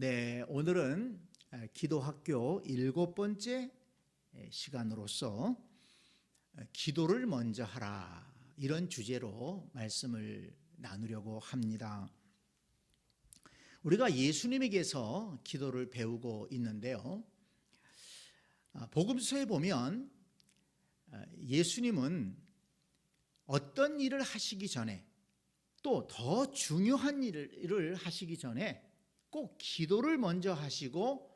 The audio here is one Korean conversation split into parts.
네, 오늘은 기도학교 일곱 번째 시간으로서 기도를 먼저 하라 이런 주제로 말씀을 나누려고 합니다. 우리가 예수님에게서 기도를 배우고 있는데요. 아, 복음서에 보면 아, 예수님은 어떤 일을 하시기 전에 또 더 중요한 일을 하시기 전에 꼭 기도를 먼저 하시고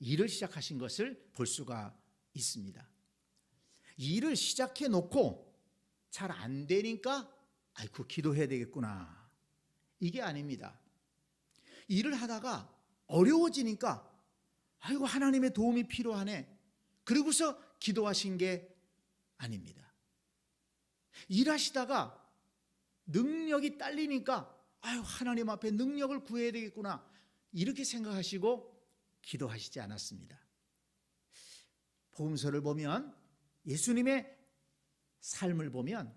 일을 시작하신 것을 볼 수가 있습니다. 일을 시작해 놓고 잘 안 되니까 아이고 기도해야 되겠구나. 이게 아닙니다. 일을 하다가 어려워지니까 아이고 하나님의 도움이 필요하네. 그리고서 기도하신 게 아닙니다. 일하시다가 능력이 딸리니까 아유 하나님 앞에 능력을 구해야 되겠구나. 이렇게 생각하시고 기도하시지 않았습니다. 복음서를 보면 예수님의 삶을 보면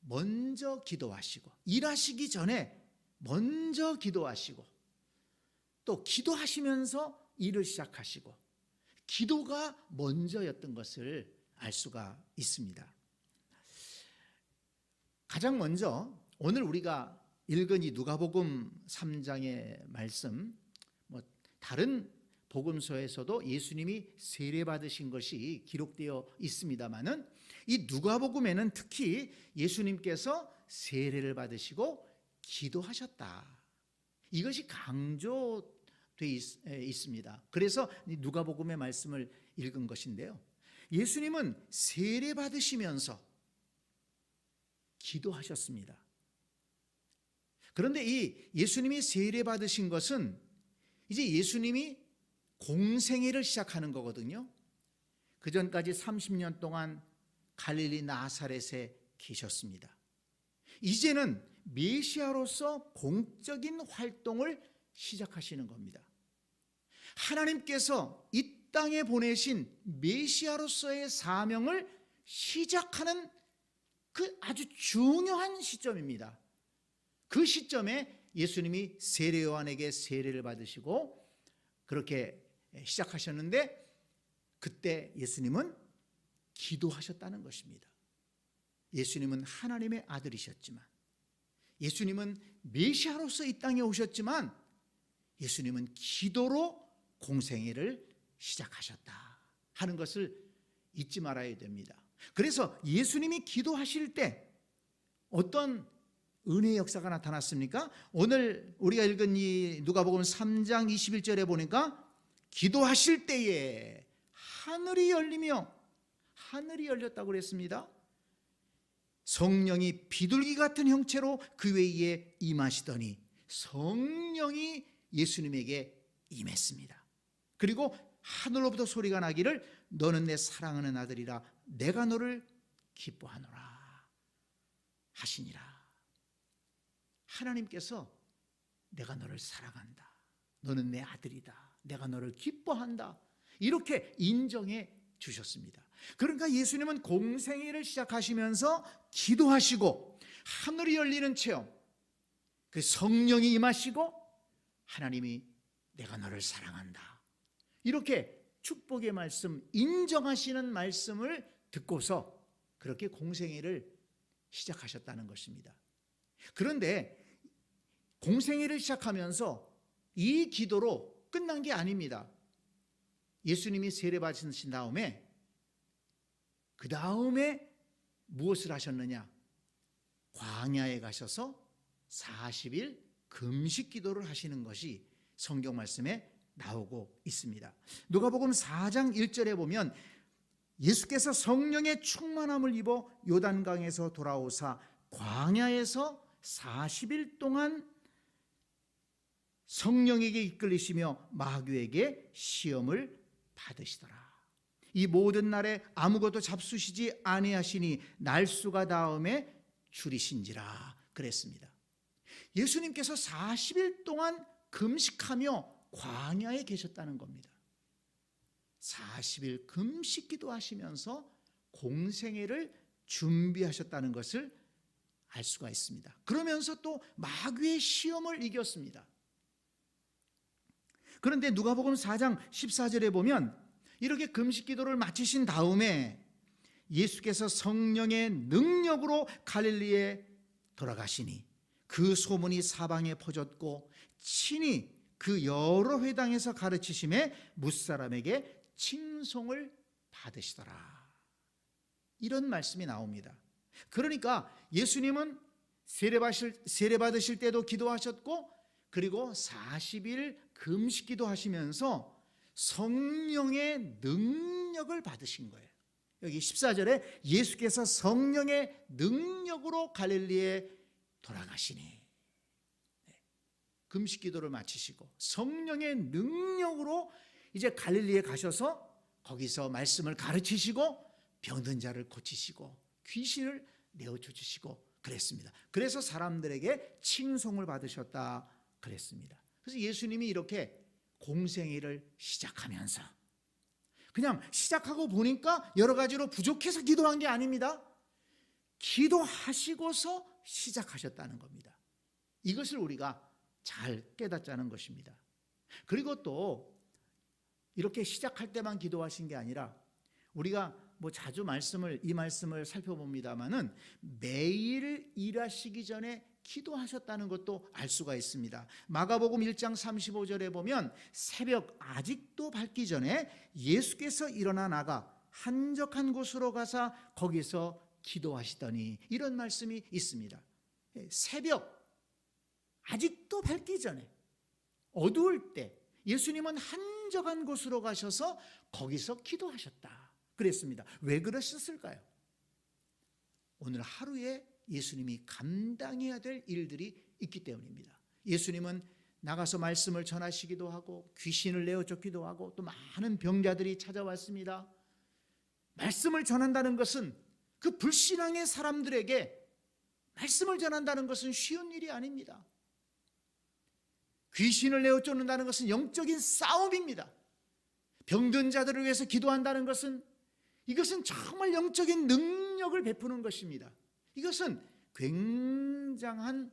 먼저 기도하시고 일하시기 전에 먼저 기도하시고 또 기도하시면서 일을 시작하시고 기도가 먼저였던 것을 알 수가 있습니다. 가장 먼저 오늘 우리가 읽은 이 누가복음 3장의 말씀 뭐 다른 복음서에서도 예수님이 세례 받으신 것이 기록되어 있습니다만은 이 누가복음에는 특히 예수님께서 세례를 받으시고 기도하셨다. 이것이 강조돼 있 습니다. 그래서 누가복음의 말씀을 읽은 것인데요. 예수님은 세례 받으시면서 기도하셨습니다. 그런데 이 예수님이 세례 받으신 것은 이제 예수님이 공생애를 시작하는 거거든요. 그 전까지 30년 동안 갈릴리 나사렛에 계셨습니다. 이제는 메시아로서 공적인 활동을 시작하시는 겁니다. 하나님께서 이 땅에 보내신 메시아로서의 사명을 시작하는 그 아주 중요한 시점입니다. 그 시점에 예수님이 세례 요한에게 세례를 받으시고 그렇게 시작하셨는데 그때 예수님은 기도하셨다는 것입니다. 예수님은 하나님의 아들이셨지만 예수님은 메시아로서 이 땅에 오셨지만 예수님은 기도로 공생애를 시작하셨다 하는 것을 잊지 말아야 됩니다. 그래서 예수님이 기도하실 때 어떤 은혜의 역사가 나타났습니까? 오늘 우리가 읽은 이 누가복음 3장 21절에 보니까 기도하실 때에 하늘이 열리며 하늘이 열렸다고 그랬습니다. 성령이 비둘기 같은 형체로 그 외에 임하시더니 성령이 예수님에게 임했습니다. 그리고 하늘로부터 소리가 나기를 너는 내 사랑하는 아들이라 내가 너를 기뻐하노라 하시니라. 하나님께서 내가 너를 사랑한다. 너는 내 아들이다. 내가 너를 기뻐한다. 이렇게 인정해 주셨습니다. 그러니까 예수님은 공생애를 시작하시면서 기도하시고 하늘이 열리는 체험, 그 성령이 임하시고 하나님이 내가 너를 사랑한다. 이렇게 축복의 말씀, 인정하시는 말씀을 듣고서 그렇게 공생애를 시작하셨다는 것입니다. 그런데 공생애를 시작하면서 이 기도로 끝난 게 아닙니다. 예수님이 세례 받으신 다음에 그 다음에 무엇을 하셨느냐? 광야에 가셔서 40일 금식 기도를 하시는 것이 성경 말씀에 나오고 있습니다. 누가복음 4장 1절에 보면 예수께서 성령의 충만함을 입어 요단강에서 돌아오사 광야에서 40일 동안 성령에게 이끌리시며 마귀에게 시험을 받으시더라. 이 모든 날에 아무것도 잡수시지 아니하시니 날수가 다음에 줄이신지라 그랬습니다. 예수님께서 40일 동안 금식하며 광야에 계셨다는 겁니다. 40일 금식 기도하시면서 공생애를 준비하셨다는 것을 알 수가 있습니다. 그러면서 또 마귀의 시험을 이겼습니다. 그런데 누가복음 4장 14절에 보면 이렇게 금식 기도를 마치신 다음에 예수께서 성령의 능력으로 갈릴리에 돌아가시니 그 소문이 사방에 퍼졌고 친히 그 여러 회당에서 가르치심에 무사람에게 칭송을 받으시더라. 이런 말씀이 나옵니다. 그러니까 예수님은 세례 받으실, 세례 받으실 때도 기도하셨고 그리고 40일 금식 기도 하시면서 성령의 능력을 받으신 거예요. 여기 14절에 예수께서 성령의 능력으로 갈릴리에 돌아가시니 네. 금식 기도를 마치시고 성령의 능력으로 이제 갈릴리에 가셔서 거기서 말씀을 가르치시고 병든 자를 고치시고 귀신을 내어 주시고 그랬습니다. 그래서 사람들에게 칭송을 받으셨다 그랬습니다. 그래서 예수님이 이렇게 공생애를 시작하면서 그냥 시작하고 보니까 여러 가지로 부족해서 기도한 게 아닙니다. 기도하시고서 시작하셨다는 겁니다. 이것을 우리가 잘 깨닫자는 것입니다. 그리고 또 이렇게 시작할 때만 기도하신 게 아니라 우리가 뭐 자주 말씀을 이 말씀을 살펴봅니다만은 매일 일하시기 전에 기도하셨다는 것도 알 수가 있습니다. 마가복음 1장 35절에 보면 새벽 아직도 밝기 전에 예수께서 일어나 나가 한적한 곳으로 가사 거기서 기도하시더니 이런 말씀이 있습니다. 예, 새벽 아직도 밝기 전에 어두울 때 예수님은 한적한 곳으로 가셔서 거기서 기도하셨다. 그랬습니다. 왜 그러셨을까요? 오늘 하루에 예수님이 감당해야 될 일들이 있기 때문입니다. 예수님은 나가서 말씀을 전하시기도 하고 귀신을 내어 쫓기도 하고 또 많은 병자들이 찾아왔습니다. 말씀을 전한다는 것은 그 불신앙의 사람들에게 말씀을 전한다는 것은 쉬운 일이 아닙니다. 귀신을 내어 쫓는다는 것은 영적인 싸움입니다. 병든 자들을 위해서 기도한다는 것은 이것은 정말 영적인 능력을 베푸는 것입니다. 이것은 굉장한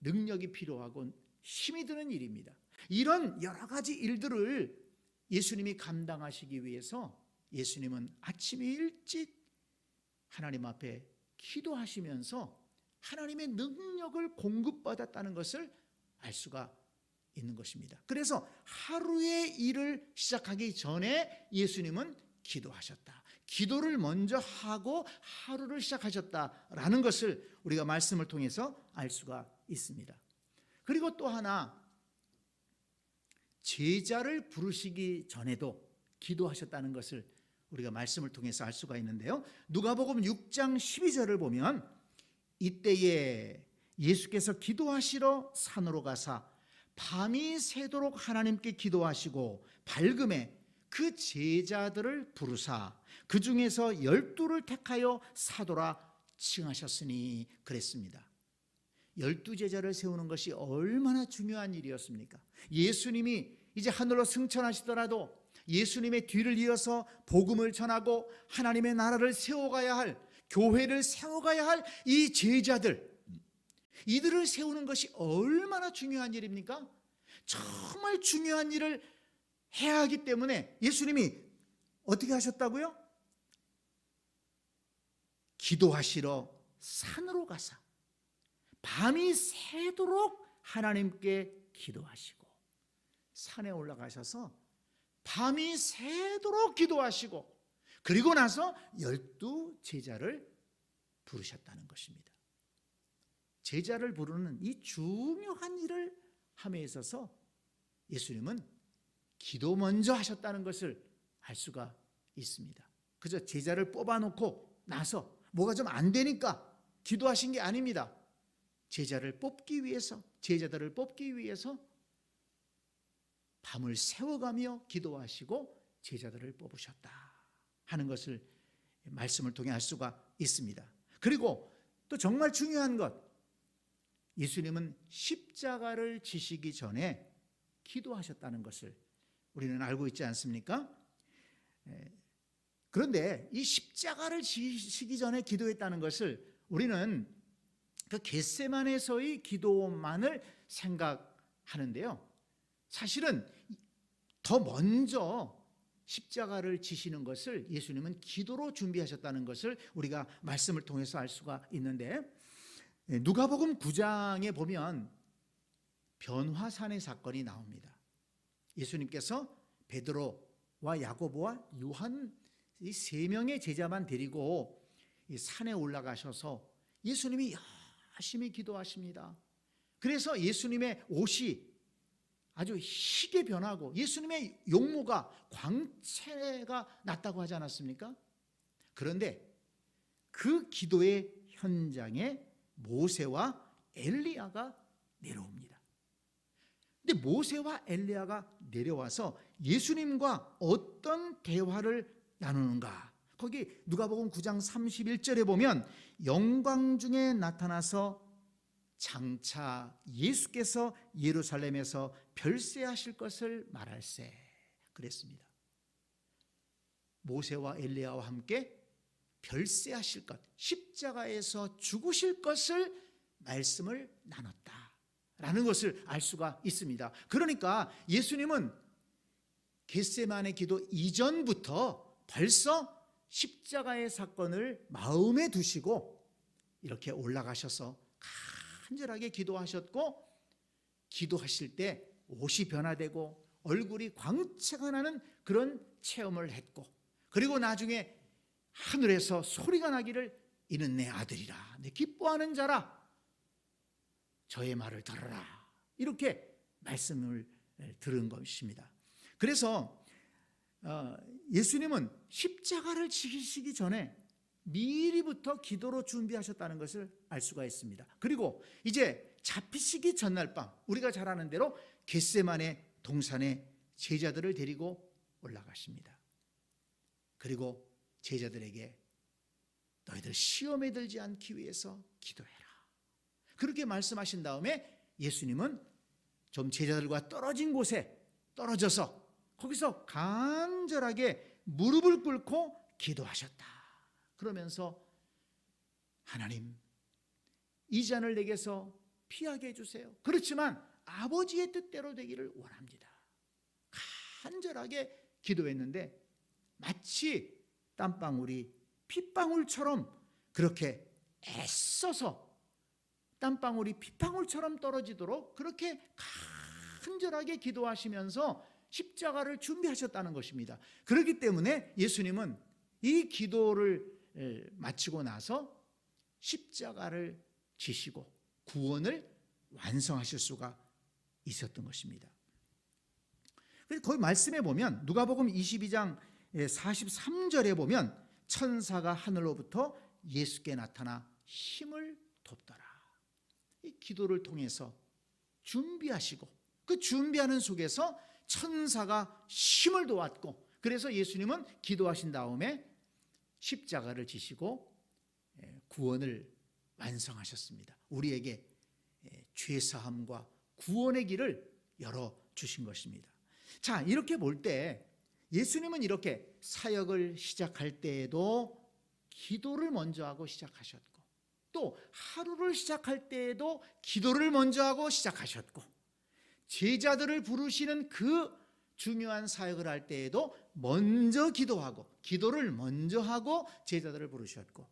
능력이 필요하고 힘이 드는 일입니다. 이런 여러 가지 일들을 예수님이 감당하시기 위해서 예수님은 아침에 일찍 하나님 앞에 기도하시면서 하나님의 능력을 공급받았다는 것을 알 수가 있는 것입니다. 그래서 하루의 일을 시작하기 전에 예수님은 기도하셨다. 기도를 먼저 하고 하루를 시작하셨다라는 것을 우리가 말씀을 통해서 알 수가 있습니다. 그리고 또 하나 제자를 부르시기 전에도 기도하셨다는 것을 우리가 말씀을 통해서 알 수가 있는데요. 누가복음 6장 12절을 보면 이때에 예수께서 기도하시러 산으로 가사 밤이 새도록 하나님께 기도하시고 밝음에 그 제자들을 부르사 그 중에서 열두를 택하여 사도라 칭하셨으니 그랬습니다. 열두 제자를 세우는 것이 얼마나 중요한 일이었습니까? 예수님이 이제 하늘로 승천하시더라도 예수님의 뒤를 이어서 복음을 전하고 하나님의 나라를 세워가야 할 교회를 세워가야 할 이 제자들 이들을 세우는 것이 얼마나 중요한 일입니까? 정말 중요한 일을 해야 하기 때문에 예수님이 어떻게 하셨다고요? 기도하시러 산으로 가사 밤이 새도록 하나님께 기도하시고 산에 올라가셔서 밤이 새도록 기도하시고 그리고 나서 열두 제자를 부르셨다는 것입니다. 제자를 부르는 이 중요한 일을 함에 있어서 예수님은 기도 먼저 하셨다는 것을 알 수가 있습니다. 그저 제자를 뽑아놓고 나서 뭐가 좀 안 되니까 기도하신 게 아닙니다. 제자를 뽑기 위해서, 제자들을 뽑기 위해서 밤을 새워가며 기도하시고 제자들을 뽑으셨다 하는 것을 말씀을 통해 알 수가 있습니다. 그리고 또 정말 중요한 것, 예수님은 십자가를 지시기 전에 기도하셨다는 것을 우리는 알고 있지 않습니까? 그런데 이 십자가를 지시기 전에 기도했다는 것을 우리는 그 겟세만에서의 기도만을 생각하는데요. 사실은 더 먼저 십자가를 지시는 것을 예수님은 기도로 준비하셨다는 것을 우리가 말씀을 통해서 알 수가 있는데 예, 누가복음 9장에 보면 변화산의 사건이 나옵니다. 예수님께서 베드로와 야고보와 요한 이 세 명의 제자만 데리고 이 산에 올라가셔서 예수님이 열심히 기도하십니다. 그래서 예수님의 옷이 아주 희게 변하고 예수님의 용모가 광채가 났다고 하지 않았습니까? 그런데 그 기도의 현장에 모세와 엘리야가 내려옵니다. 근데 모세와 엘리야가 내려와서 예수님과 어떤 대화를 나누는가? 거기 누가복음 9장 31절에 보면 영광 중에 나타나서 장차 예수께서 예루살렘에서 별세하실 것을 말할세 그랬습니다. 모세와 엘리야와 함께 별세하실 것, 십자가에서 죽으실 것을 말씀을 나눴다 라는 것을 알 수가 있습니다. 그러니까 예수님은 겟세만의 기도 이전부터 벌써 십자가의 사건을 마음에 두시고 이렇게 올라가셔서 간절하게 기도하셨고 기도하실 때 옷이 변화되고 얼굴이 광채가 나는 그런 체험을 했고 그리고 나중에 하늘에서 소리가 나기를 이는 내 아들이라 내 기뻐하는 자라 저의 말을 들어라 이렇게 말씀을 들은 것입니다. 그래서 어, 예수님은 십자가를 지키시기 전에 미리부터 기도로 준비하셨다는 것을 알 수가 있습니다. 그리고 이제 잡히시기 전날 밤 우리가 잘 아는 대로 겟세만의 동산에 제자들을 데리고 올라가십니다. 그리고 제자들에게 너희들 시험에 들지 않기 위해서 기도해라. 그렇게 말씀하신 다음에 예수님은 좀 제자들과 떨어진 곳에 떨어져서 거기서 간절하게 무릎을 꿇고 기도하셨다. 그러면서 하나님 이 잔을 내게서 피하게 해주세요. 그렇지만 아버지의 뜻대로 되기를 원합니다. 간절하게 기도했는데 마치 땀방울이 핏방울처럼 그렇게 애써서 땀방울이 핏방울처럼 떨어지도록 그렇게 간절하게 기도하시면서 십자가를 준비하셨다는 것입니다. 그렇기 때문에 예수님은 이 기도를 마치고 나서 십자가를 지시고 구원을 완성하실 수가 있었던 것입니다. 거기 말씀에 보면 누가복음 22장 43절에 보면 천사가 하늘로부터 예수께 나타나 힘을 돕더라. 이 기도를 통해서 준비하시고 그 준비하는 속에서 천사가 힘을 도왔고 그래서 예수님은 기도하신 다음에 십자가를 지시고 구원을 완성하셨습니다. 우리에게 죄 사함과 구원의 길을 열어 주신 것입니다. 자, 이렇게 볼 때 예수님은 이렇게 사역을 시작할 때에도 기도를 먼저 하고 시작하셨고 또 하루를 시작할 때에도 기도를 먼저 하고 시작하셨고 제자들을 부르시는 그 중요한 사역을 할 때에도 먼저 기도하고 기도를 먼저 하고 제자들을 부르셨고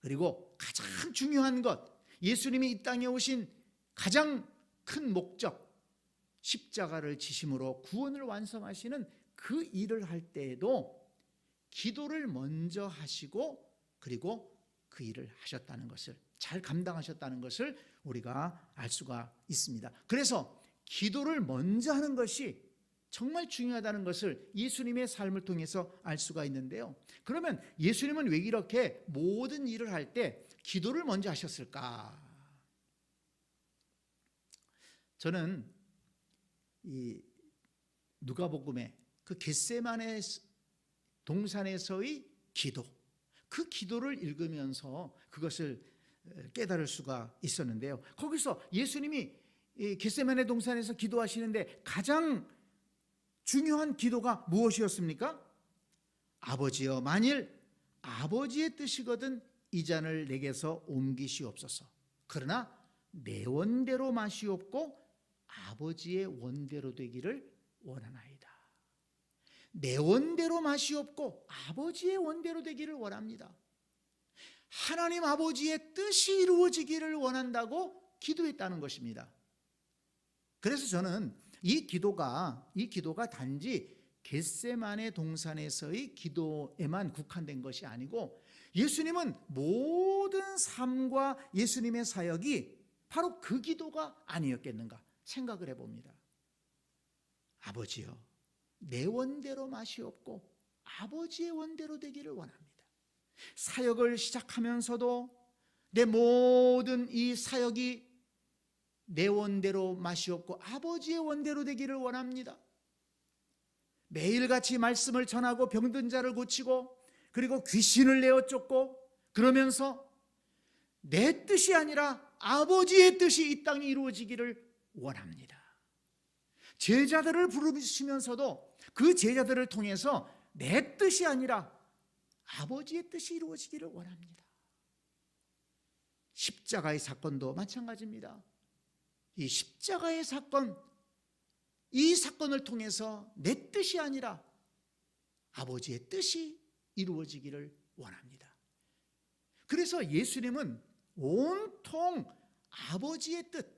그리고 가장 중요한 것 예수님이 이 땅에 오신 가장 큰 목적 십자가를 지심으로 구원을 완성하시는 그 일을 할 때에도 기도를 먼저 하시고 그리고 그 일을 하셨다는 것을 잘 감당하셨다는 것을 우리가 알 수가 있습니다. 그래서 기도를 먼저 하는 것이 정말 중요하다는 것을 예수님의 삶을 통해서 알 수가 있는데요. 그러면 예수님은 왜 이렇게 모든 일을 할 때 기도를 먼저 하셨을까? 저는 이 누가복음의 그 겟세만의 동산에서의 기도, 그 기도를 읽으면서 그것을 깨달을 수가 있었는데요. 거기서 예수님이 겟세만의 동산에서 기도하시는데 가장 중요한 기도가 무엇이었습니까? 아버지여 만일 아버지의 뜻이거든 이 잔을 내게서 옮기시옵소서. 그러나 내 원대로 마시옵고 아버지의 원대로 되기를 원하나이다. 내 원대로 없고 아버지의 원대로 되기를 원합니다. 하나님 아버지의 뜻이 이루어지기를 원한다고 기도했다는 것입니다. 그래서 저는 이 기도가 이 기도가 단지 겟세만의 동산에서의 기도에만 국한된 것이 아니고 예수님은 모든 삶과 예수님의 사역이 바로 그 기도가 아니었겠는가 생각을 해봅니다. 아버지여, 내 원대로 맛이 없고 아버지의 원대로 되기를 원합니다. 사역을 시작하면서도 내 모든 이 사역이 내 원대로 맛이 없고 아버지의 원대로 되기를 원합니다. 매일같이 말씀을 전하고 병든 자를 고치고 그리고 귀신을 내어 쫓고 그러면서 내 뜻이 아니라 아버지의 뜻이 이 땅에 이루어지기를 원합니다. 제자들을 부르시면서도 그 제자들을 통해서 내 뜻이 아니라 아버지의 뜻이 이루어지기를 원합니다. 십자가의 사건도 마찬가지입니다. 이 십자가의 사건, 이 사건을 통해서 내 뜻이 아니라 아버지의 뜻이 이루어지기를 원합니다. 그래서 예수님은 온통 아버지의 뜻,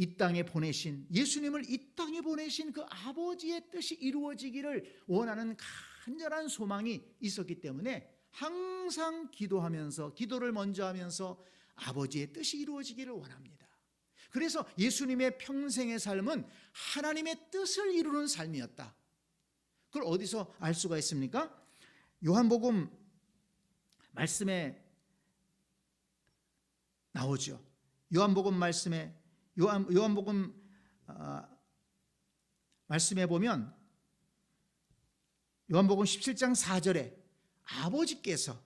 이 땅에 보내신 예수님을 이 땅에 보내신 그 아버지의 뜻이 이루어지기를 원하는 간절한 소망이 있었기 때문에 항상 기도하면서 기도를 먼저 하면서 아버지의 뜻이 이루어지기를 원합니다. 그래서 예수님의 평생의 삶은 하나님의 뜻을 이루는 삶이었다. 그걸 어디서 알 수가 있습니까? 요한복음 말씀에 나오죠. 요한복음 말씀에 요한 요한복음 어, 말씀에 보면 요한복음 17장 4절에 아버지께서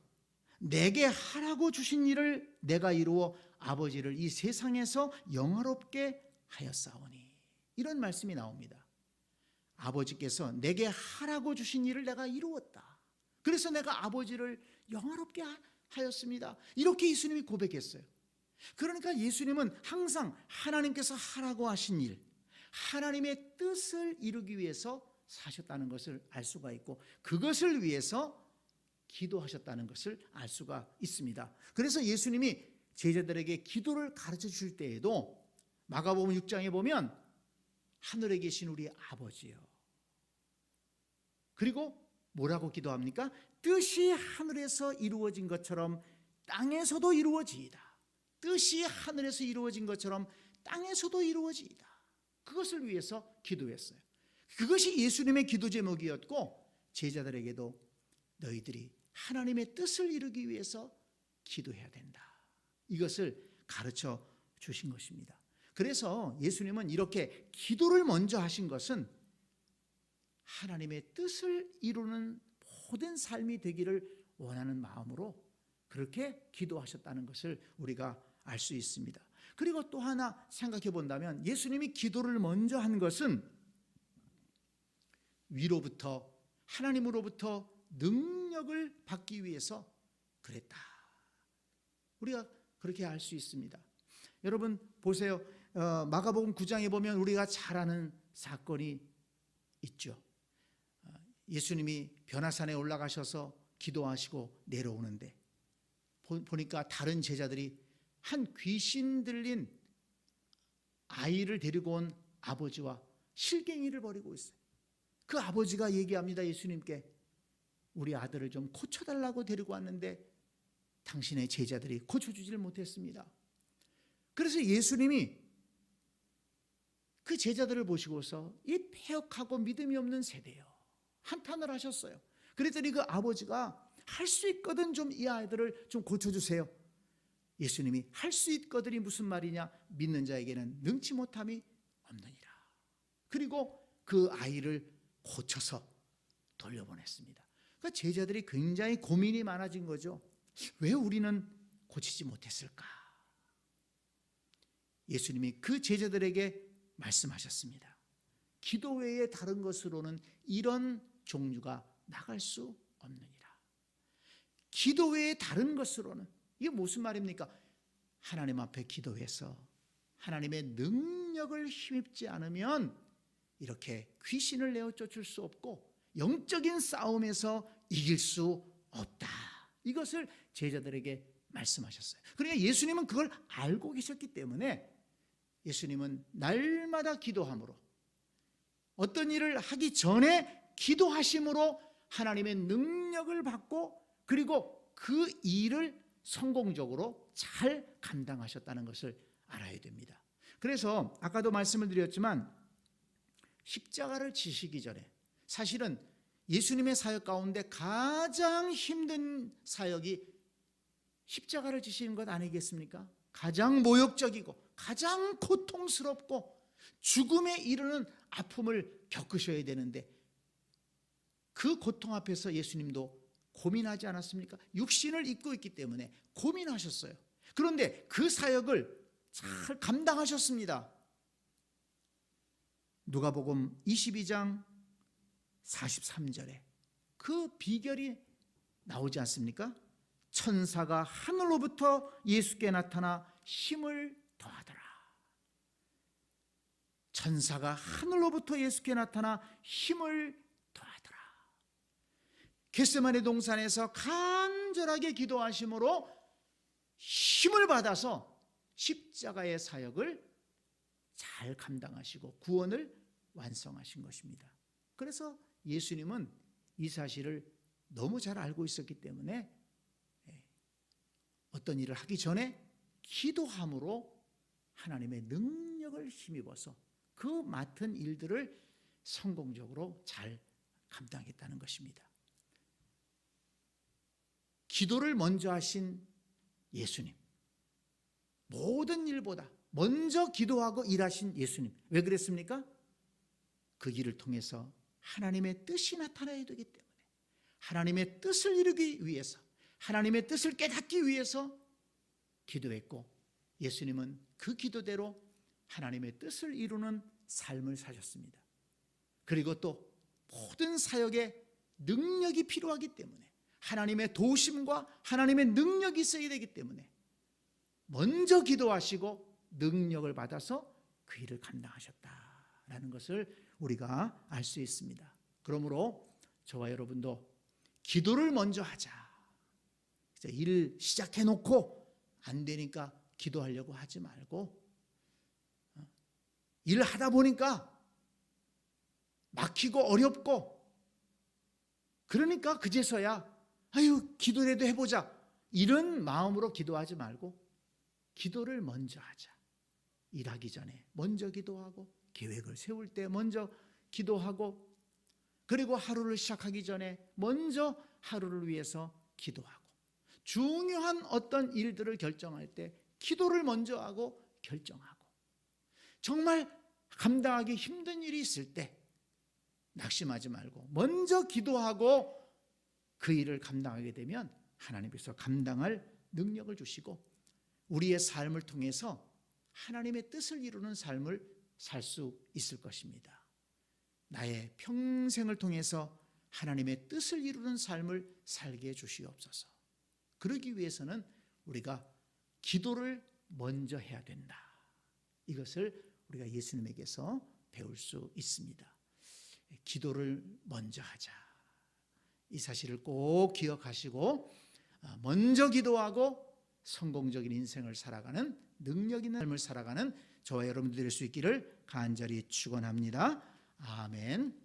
내게 하라고 주신 일을 내가 이루어 아버지를 이 세상에서 영화롭게 하였사오니 이런 말씀이 나옵니다. 아버지께서 내게 하라고 주신 일을 내가 이루었다. 그래서 내가 아버지를 영화롭게 하였습니다. 이렇게 예수님이 고백했어요. 그러니까 예수님은 항상 하나님께서 하라고 하신 일, 하나님의 뜻을 이루기 위해서 사셨다는 것을 알 수가 있고 그것을 위해서 기도하셨다는 것을 알 수가 있습니다. 그래서 예수님이 제자들에게 기도를 가르쳐 주실 때에도 마가복음 6장에 보면 하늘에 계신 우리 아버지요. 그리고 뭐라고 기도합니까? 뜻이 하늘에서 이루어진 것처럼 땅에서도 이루어지이다. 뜻이 하늘에서 이루어진 것처럼 땅에서도 이루어지이다. 그것을 위해서 기도했어요. 그것이 예수님의 기도 제목이었고 제자들에게도 너희들이 하나님의 뜻을 이루기 위해서 기도해야 된다. 이것을 가르쳐 주신 것입니다. 그래서 예수님은 이렇게 기도를 먼저 하신 것은 하나님의 뜻을 이루는 모든 삶이 되기를 원하는 마음으로 그렇게 기도하셨다는 것을 우리가 알 수 있습니다. 그리고 또 하나 생각해 본다면 예수님이 기도를 먼저 한 것은 위로부터 하나님으로부터 능력을 받기 위해서 그랬다. 우리가 그렇게 알 수 있습니다. 여러분 보세요. 어, 마가복음 9장에 보면 우리가 잘 아는 사건이 있죠. 어, 예수님이 변화산에 올라가셔서 기도하시고 내려오는데 보니까 다른 제자들이 한 귀신 들린 아이를 데리고 온 아버지와 실갱이를 벌이고 있어요. 그 아버지가 얘기합니다. 예수님께 우리 아들을 좀 고쳐달라고 데리고 왔는데 당신의 제자들이 고쳐주지를 못했습니다. 그래서 예수님이 그 제자들을 보시고서 이 폐역하고 믿음이 없는 세대요. 한탄을 하셨어요. 그랬더니 그 아버지가 할 수 있거든 좀 이 아이들을 좀 고쳐주세요. 예수님이 할 수 있거든이 무슨 말이냐? 믿는 자에게는 능치 못함이 없느니라. 그리고 그 아이를 고쳐서 돌려보냈습니다. 그 제자들이 굉장히 고민이 많아진 거죠. 왜 우리는 고치지 못했을까? 예수님이 그 제자들에게 말씀하셨습니다. 기도 외에 다른 것으로는 이런 종류가 나갈 수 없느니라. 기도 외에 다른 것으로는 이게 무슨 말입니까? 하나님 앞에 기도해서 하나님의 능력을 힘입지 않으면 이렇게 귀신을 내어 쫓을 수 없고 영적인 싸움에서 이길 수 없다. 이것을 제자들에게 말씀하셨어요. 그러니까 예수님은 그걸 알고 계셨기 때문에 예수님은 날마다 기도함으로 어떤 일을 하기 전에 기도하심으로 하나님의 능력을 받고 그리고 그 일을 성공적으로 잘 감당하셨다는 것을 알아야 됩니다. 그래서 아까도 말씀을 드렸지만 십자가를 지시기 전에 사실은 예수님의 사역 가운데 가장 힘든 사역이 십자가를 지시는 것 아니겠습니까? 가장 모욕적이고 가장 고통스럽고 죽음에 이르는 아픔을 겪으셔야 되는데 그 고통 앞에서 예수님도 고민하지 않았습니까? 육신을 입고 있기 때문에 고민하셨어요. 그런데 그 사역을 잘 감당하셨습니다. 누가복음 22장 43절에 그 비결이 나오지 않습니까? 천사가 하늘로부터 예수께 나타나 힘을 더하더라. 천사가 하늘로부터 예수께 나타나 힘을. 겟세마네 동산에서 간절하게 기도하심으로 힘을 받아서 십자가의 사역을 잘 감당하시고 구원을 완성하신 것입니다. 그래서 예수님은 이 사실을 너무 잘 알고 있었기 때문에 예, 어떤 일을 하기 전에 기도함으로 하나님의 능력을 힘입어서 그 맡은 일들을 성공적으로 잘 감당했다는 것입니다. 기도를 먼저 하신 예수님. 모든 일보다 먼저 기도하고 일하신 예수님. 왜 그랬습니까? 그 길을 통해서 하나님의 뜻이 나타나야 되기 때문에 하나님의 뜻을 이루기 위해서 하나님의 뜻을 깨닫기 위해서 기도했고 예수님은 그 기도대로 하나님의 뜻을 이루는 삶을 사셨습니다. 그리고 또 모든 사역에 능력이 필요하기 때문에 하나님의 도심과 하나님의 능력이 있어야 되기 때문에 먼저 기도하시고 능력을 받아서 그 일을 감당하셨다라는 것을 우리가 알 수 있습니다. 그러므로 저와 여러분도 기도를 먼저 하자. 일 시작해 놓고 안 되니까 기도하려고 하지 말고 어, 일 하다 보니까 막히고 어렵고 그러니까 그제서야 아유 기도라도 해보자 이런 마음으로 기도하지 말고 기도를 먼저 하자. 일하기 전에 먼저 기도하고 계획을 세울 때 먼저 기도하고 그리고 하루를 시작하기 전에 먼저 하루를 위해서 기도하고 중요한 어떤 일들을 결정할 때 기도를 먼저 하고 결정하고 정말 감당하기 힘든 일이 있을 때 낙심하지 말고 먼저 기도하고 그 일을 감당하게 되면 하나님께서 감당할 능력을 주시고 우리의 삶을 통해서 하나님의 뜻을 이루는 삶을 살 수 있을 것입니다. 나의 평생을 통해서 하나님의 뜻을 이루는 삶을 살게 해 주시옵소서. 그러기 위해서는 우리가 기도를 먼저 해야 된다. 이것을 우리가 예수님에게서 배울 수 있습니다. 기도를 먼저 하자. 이 사실을 꼭 기억하시고 어, 먼저 기도하고 성공적인 인생을 살아가는 능력 있는 삶을 살아가는 저와 여러분들 될 수 있기를 간절히 축원합니다. 아멘.